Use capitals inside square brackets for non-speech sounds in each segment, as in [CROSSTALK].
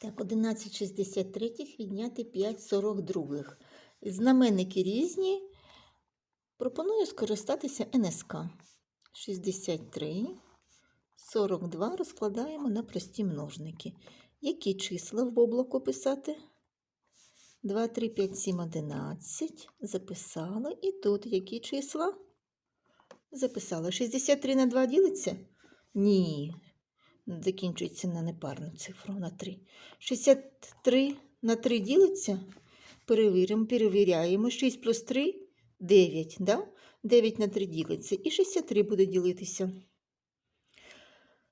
Так, 11,63 відняти 5,42. Знаменники різні. Пропоную скористатися НСК. 63, 42 розкладаємо на прості множники. Які числа в облаку писати? 2, 3, 5, 7, 11. Записали. І тут які числа? Записали. 63 на 2 ділиться? Ні. Закінчується на непарну цифру на 3. 63 на 3 ділиться? Перевіримо, перевіряємо. 6 плюс 3 – 9. Да? 9 на 3 ділиться. І 63 буде ділитися.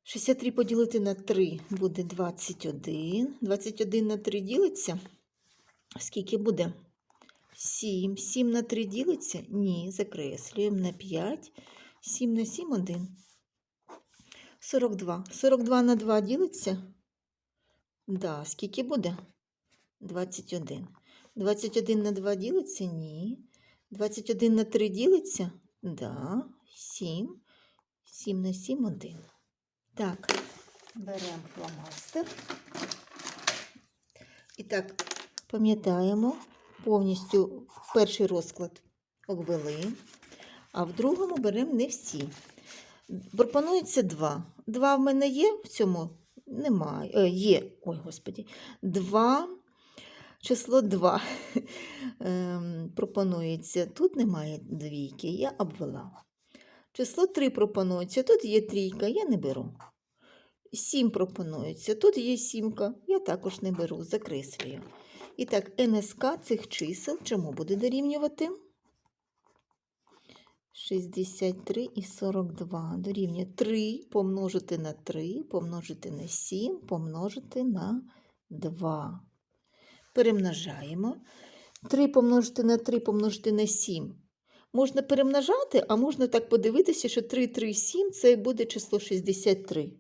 63 поділити на 3 буде 21. 21 на 3 ділиться. Скільки буде? 7. 7 на 3 ділиться? Ні, закреслюємо на 5. 7 на 7 – 1. 42. 42 на 2 ділиться? Да, скільки буде? 21. 21 на 2 ділиться? Ні. 21 на 3 ділиться? Да. 7. 7 на 7 – 1. Так, беремо фломастер. І так, пам'ятаємо, повністю перший розклад обвели, а в другому беремо не всі. Пропонується 2. 2 в мене є в цьому? Немає. Е, є. Ой, господі. 2. Число 2 [LAUGHS] ем, пропонується. Тут немає двійки, я обвела. Число 3 пропонується, тут є трійка, я не беру. 7 пропонується, тут є сімка, я також не беру, закреслюю. І так, НСК цих чисел чому буде дорівнювати? 63 і 42 дорівнює 3 помножити на 3, помножити на 7, помножити на 2. Перемножаємо. 3 помножити на 3 помножити на 7. Можна перемножати, а можна так подивитися, що 3, 3, 7 це буде число 63.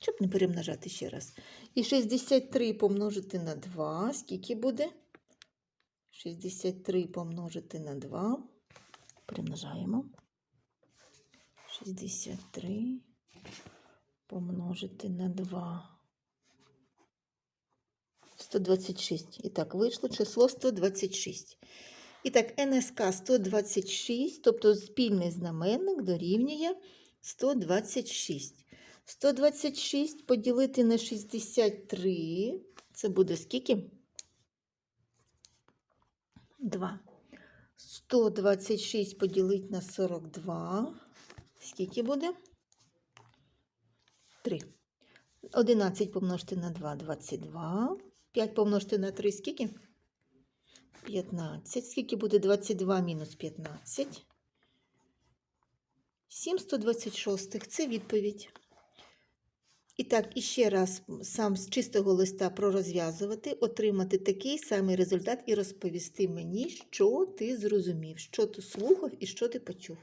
Щоб не перемножати ще раз. І 63 помножити на 2. Скільки буде? 63 помножити на 2. Перемножаємо. 63 помножити на 2. 126. І так, вийшло число 126. І так, НСК 126, тобто спільний знаменник дорівнює 126. 126 поділити на 63. Це буде скільки? 2. 126 поділити на 42. Скільки буде? 3. 11 помножити на 2 – 22. 5 помножити на 3 скільки? 15. Скільки буде 22 мінус 15? 7 126. Це відповідь. І так, іще раз сам з чистого листа пророзв'язувати, отримати такий самий результат і розповісти мені, що ти зрозумів, що ти слухав і що ти почув.